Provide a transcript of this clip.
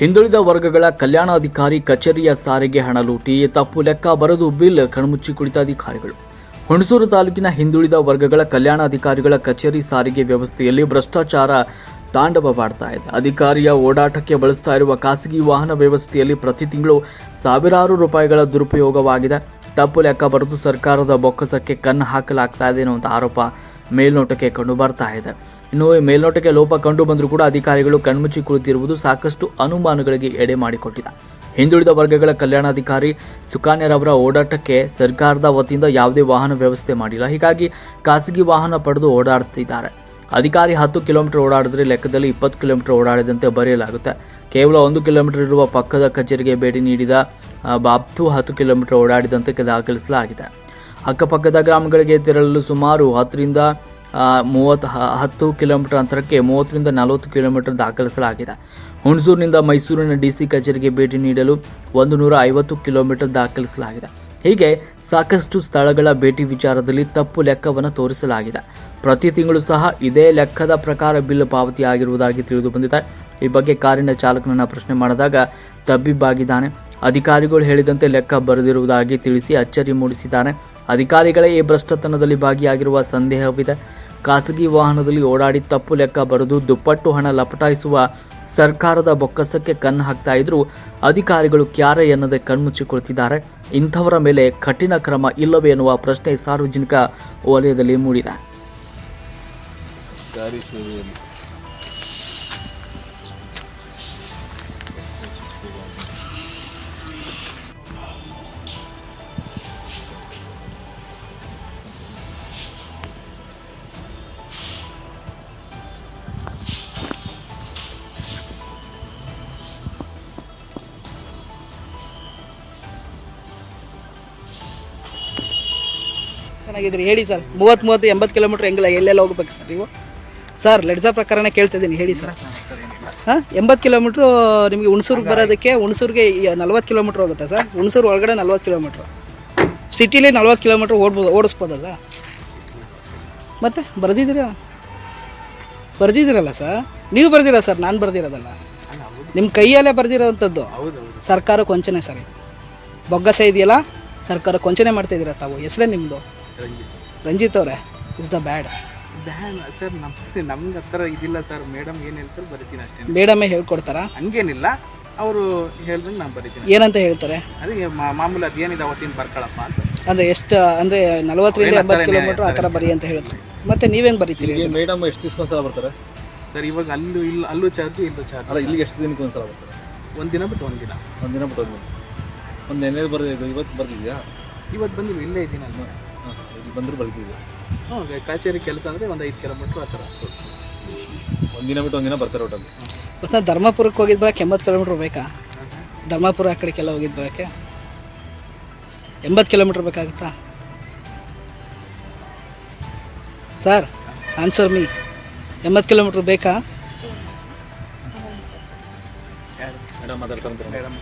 ಹಿಂದುಳಿದ ವರ್ಗಗಳ ಕಲ್ಯಾಣಾಧಿಕಾರಿ ಕಚೇರಿಯ ಸಾರಿಗೆ ಹಣ ಲೂಟಿ, ತಪ್ಪು ಲೆಕ್ಕ ಬರೆದು ಬಿಲ್ ಕಣ್ಮುಚ್ಚಿ ಕುಳಿತ ಅಧಿಕಾರಿಗಳು. ಹುಣಸೂರು ತಾಲೂಕಿನ ಹಿಂದುಳಿದ ವರ್ಗಗಳ ಕಲ್ಯಾಣಾಧಿಕಾರಿಗಳ ಕಚೇರಿ ಸಾರಿಗೆ ವ್ಯವಸ್ಥೆಯಲ್ಲಿ ಭ್ರಷ್ಟಾಚಾರ ತಾಂಡವವಾಡ್ತಾ ಇದೆ. ಅಧಿಕಾರಿಯ ಓಡಾಟಕ್ಕೆ ಬಳಸ್ತಾ ಇರುವ ಖಾಸಗಿ ವಾಹನ ವ್ಯವಸ್ಥೆಯಲ್ಲಿ ಪ್ರತಿ ತಿಂಗಳು ಸಾವಿರಾರು ರೂಪಾಯಿಗಳ ದುರುಪಯೋಗವಾಗಿದೆ. ತಪ್ಪು ಲೆಕ್ಕ ಬರೆದು ಸರ್ಕಾರದ ಬೊಕ್ಕಸಕ್ಕೆ ಕಣ್ಣು ಹಾಕಲಾಗ್ತಾ ಇದೆ ಅನ್ನುವಂಥ ಆರೋಪ ಮೇಲ್ನೋಟಕ್ಕೆ ಕಂಡು ಬರ್ತಾ ಇದೆ. ಇನ್ನು ಮೇಲ್ನೋಟಕ್ಕೆ ಲೋಪ ಕಂಡು ಬಂದರೂ ಕೂಡ ಅಧಿಕಾರಿಗಳು ಕಣ್ಮುಚ್ಚಿ ಕುಳಿತಿರುವುದು ಸಾಕಷ್ಟು ಅನುಮಾನಗಳಿಗೆ ಎಡೆ ಮಾಡಿಕೊಟ್ಟಿದೆ. ಹಿಂದುಳಿದ ವರ್ಗಗಳ ಕಲ್ಯಾಣಾಧಿಕಾರಿ ಸುಖಾನ್ಯರವರ ಓಡಾಟಕ್ಕೆ ಸರ್ಕಾರದ ವತಿಯಿಂದ ಯಾವುದೇ ವಾಹನ ವ್ಯವಸ್ಥೆ ಮಾಡಿಲ್ಲ. ಹೀಗಾಗಿ ಖಾಸಗಿ ವಾಹನ ಪಡೆದು ಓಡಾಡ್ತಿದ್ದಾರೆ ಅಧಿಕಾರಿ ಹತ್ತು ಕಿಲೋಮೀಟರ್ ಓಡಾಡಿದ್ರೆ ಲೆಕ್ಕದಲ್ಲಿ ಇಪ್ಪತ್ತು ಕಿಲೋಮೀಟರ್ ಓಡಾಡಿದಂತೆ ಬರೆಯಲಾಗುತ್ತೆ. ಕೇವಲ ಒಂದು ಕಿಲೋಮೀಟರ್ ಇರುವ ಪಕ್ಕದ ಕಚೇರಿಗೆ ಭೇಟಿ ನೀಡಿದ ಬಾಬ್ತು ಹತ್ತು ಕಿಲೋಮೀಟರ್ ಓಡಾಡಿದಂತೆ ದಾಖಲಿಸಲಾಗಿದೆ. ಅಕ್ಕಪಕ್ಕದ ಗ್ರಾಮಗಳಿಗೆ ತೆರಳಲು ಸುಮಾರು ಹತ್ತರಿಂದ ಮೂವತ್ತು ಹತ್ತು ಕಿಲೋಮೀಟರ್ ಅಂತರಕ್ಕೆ ಮೂವತ್ತರಿಂದ ನಲವತ್ತು ಕಿಲೋಮೀಟರ್ ದಾಖಲಿಸಲಾಗಿದೆ. ಹುಣಸೂರಿನಿಂದ ಮೈಸೂರಿನ ಡಿಸಿ ಕಚೇರಿಗೆ ಭೇಟಿ ನೀಡಲು ಒಂದು ನೂರ ಐವತ್ತು ಕಿಲೋಮೀಟರ್ ದಾಖಲಿಸಲಾಗಿದೆ. ಹೀಗೆ ಸಾಕಷ್ಟು ಸ್ಥಳಗಳ ಭೇಟಿ ವಿಚಾರದಲ್ಲಿ ತಪ್ಪು ಲೆಕ್ಕವನ್ನು ತೋರಿಸಲಾಗಿದೆ. ಪ್ರತಿ ತಿಂಗಳು ಸಹ ಇದೇ ಲೆಕ್ಕದ ಪ್ರಕಾರ ಬಿಲ್ ಪಾವತಿಯಾಗಿರುವುದಾಗಿ ತಿಳಿದು ಬಂದಿದೆ. ಈ ಬಗ್ಗೆ ಕಾರಿನ ಚಾಲಕನನ್ನು ಪ್ರಶ್ನೆ ಮಾಡಿದಾಗ, ತಬ್ಬಿಬ್ಬಾಗಿದ್ದಾನೆ. ಅಧಿಕಾರಿಗಳು ಹೇಳಿದಂತೆ ಲೆಕ್ಕ ಬರೆದಿರುವುದಾಗಿ ತಿಳಿಸಿ ಅಚ್ಚರಿ ಮೂಡಿಸಿದ್ದಾರೆ ಅಧಿಕಾರಿಗಳೇ ಈ ಭ್ರಷ್ಟತನದಲ್ಲಿ ಭಾಗಿಯಾಗಿರುವ ಸಂದೇಹವಿದೆ. ಖಾಸಗಿ ವಾಹನದಲ್ಲಿ ಓಡಾಡಿ ತಪ್ಪು ಲೆಕ್ಕ ಬರೆದು ದುಪ್ಪಟ್ಟು ಹಣ ಲಪಟಾಯಿಸುವ ಸರ್ಕಾರದ ಬೊಕ್ಕಸಕ್ಕೆ ಕಣ್ಣು ಹಾಕ್ತಾ ಇದ್ರೂ ಅಧಿಕಾರಿಗಳು ಕ್ಯಾರೆ ಎನ್ನದೆ ಕಣ್ಮುಚ್ಚಿಕೊಳ್ತಿದ್ದಾರೆ. ಇಂಥವರ ಮೇಲೆ ಕಠಿಣ ಕ್ರಮ ಇಲ್ಲವೇ ಎನ್ನುವ ಪ್ರಶ್ನೆ ಸಾರ್ವಜನಿಕ ವಲಯದಲ್ಲಿ ಮೂಡಿದೆ. ಚೆನ್ನಾಗಿದ್ರಿ ಹೇಳಿ ಸರ್. ಮೂವತ್ತು ಮೂವತ್ತು, ಎಂಬತ್ತು ಕಿಲೋಮೀಟ್ರ್ ಹೆಂಗಿಲ್ಲ ಎಲ್ಲೆಲ್ಲ ಹೋಗ್ಬೇಕು ಸರ್ ನೀವು? ಸರ್ ಲೆಡ್ಸಾ ಪ್ರಕರಣ ಕೇಳ್ತಿದ್ದೀನಿ. ಹೇಳಿ ಸರ್. ಹಾಂ, ಎಂಬತ್ತು ಕಿಲೋಮೀಟ್ರು ನಿಮಗೆ ಹುಣಸೂರಿಗೆ ಬರೋದಕ್ಕೆ ಹುಣಸೂರಿಗೆ ನಲ್ವತ್ತು ಕಿಲೋಮೀಟ್ರ್ ಹೋಗುತ್ತೆ ಸರ್. ಹುಣಸೂರು ಒಳಗಡೆ ನಲ್ವತ್ತು ಕಿಲೋಮೀಟ್ರ್. ಸಿಟಿಲಿ ನಲ್ವತ್ತು ಕಿಲೋಮೀಟ್ರ್ ಓಡ್ಬೋದು, ಓಡಿಸ್ಬೋದಾ ಸರ್? ಮತ್ತೆ, ಬರೆದಿದ್ದೀರಾ? ಬರೆದಿದ್ದೀರಲ್ಲ ಸರ್? ನೀವು ಬರ್ದಿರ ಸರ್? ನಾನು ಬರ್ದಿರೋದಲ್ಲ. ನಿಮ್ಮ ಕೈಯಲ್ಲೇ ಬರ್ದಿರೋವಂಥದ್ದು ಸರ್ಕಾರಕ್ಕೆ ವಂಚನೆ ಸರ್ ಬೊಗ್ಗಸ ಇದೆಯಲ್ಲ, ಸರ್ಕಾರಕ್ಕೆ ವಂಚನೆ ಮಾಡ್ತಾ ತಾವು. ಹೆಸರೇ ನಿಮ್ಮದು ರಂಜಿತ್. ಅವರೇ is the bad ban sir ನಮ್ಮ ನಮ್ಗೆ ಹತ್ರ ಇದಿಲ್ಲ ಸರ್. ಮೇಡಮ್ ಏನು ಹೇಳ್ತಾರೆ ಬರಿತೀನಿ ಅಷ್ಟೇ. ಮೇಡಮೇ ಹೇಳ್ಕೊಡ್ತಾರಾ? ಹಂಗೇನಿಲ್ಲ. ಅವರು ಹೇಳಿದ್ರೆ ನಾನು ಬರಿತೀನಿ ಏನಂತ ಹೇಳ್ತಾರೆ? ಅದೇ ಮಾ- ಮಾಮೂಲಿ ಅದೇನಿದೆ ಅವತ್ತಿನ ಬರ್ಕೊಳಪ್ಪ ಅಂತ. ಅಂದ್ರೆ ಎಷ್ಟು ಅಂದ್ರೆ ನಲವತ್ತರಿಂದ ಎಂಬತ್ತು ಕಿಲೋಮೀಟರ್ ಆ ಥರ ಬರಿ ಅಂತ ಹೇಳ್ತಾರೆ ಮತ್ತೆ ನೀವೇನು ಬರೀತೀರಿ ಮೇಡಮ್ ಎಷ್ಟು ದಿವಸ ಒಂದ್ಸಲ ಬರ್ತಾರೆ? ಸರ್ ಇವಾಗ ಅಲ್ಲೂ ಇಲ್ಲಿ ಅಲ್ಲೂ ಚಾರ್ಜ್ ಇಲ್ಲೂ ಚಾರ್ಜ್ ಅಲ್ಲ ಇಲ್ಲಿಗೆ ಎಷ್ಟು ದಿನಕ್ಕೆ ಒಂದ್ಸಲ ಬರ್ತಾರೆ? ಒಂದು ದಿನ ಬಿಟ್ಟು ಒಂದು ದಿನ. ಒಂದು ದಿನ ಬಿಟ್ಟು ಒಂದು ದಿನ. ಒಂದು ನೆನೆ ಬರ್ದಿದ್ದು ಇವತ್ತು ಬರ್ದಿದ್ಯಾ ಇವತ್ತು ಬಂದಿಲ್ಲ ಇಲ್ಲೇ ಇದ್ದೀನಿ ನಾನು ಇಲ್ಲಿ ಬಂದರೂ ಬರ್ದಿದ್ಯಾ ಹ್ಞೂ ಕಾಚೇರಿ ಕೆಲಸ ಅಂದರೆ ಒಂದು ಐದು ಕಿಲೋಮೀಟ್ರ್ ಆ ಥರ. ಒಂದಿನ ದಿನ ಬಿಟ್ಟು ಒಂದಿನ ಬರ್ತಾರೆ ಒಟ್ಟಲ್ಲಿ ಮತ್ತು ಧರ್ಮಪುರಕ್ಕೆ ಹೋಗಿದ್ ಬರಕ್ಕೆ ಎಂಬತ್ತು ಕಿಲೋಮೀಟ್ರ್ ಬೇಕಾ? ಧರ್ಮಪುರ ಆ ಕಡೆಗೆಲ್ಲ ಹೋಗಿದ್ದು ಬರೋಕ್ಕೆ? ಎಂಬತ್ತು ಕಿಲೋಮೀಟ್ರ್ ಬೇಕಾಗುತ್ತಾ? ಸರ್ ಆನ್ಸರ್ ಮೀ ಎಂಬತ್ತು ಕಿಲೋಮೀಟ್ರ್ ಬೇಕಾ? ಯಾರು? ಮೇಡಮ್ ಮಾತಾಡ್ತಾರೆ ಮೇಡಮ್.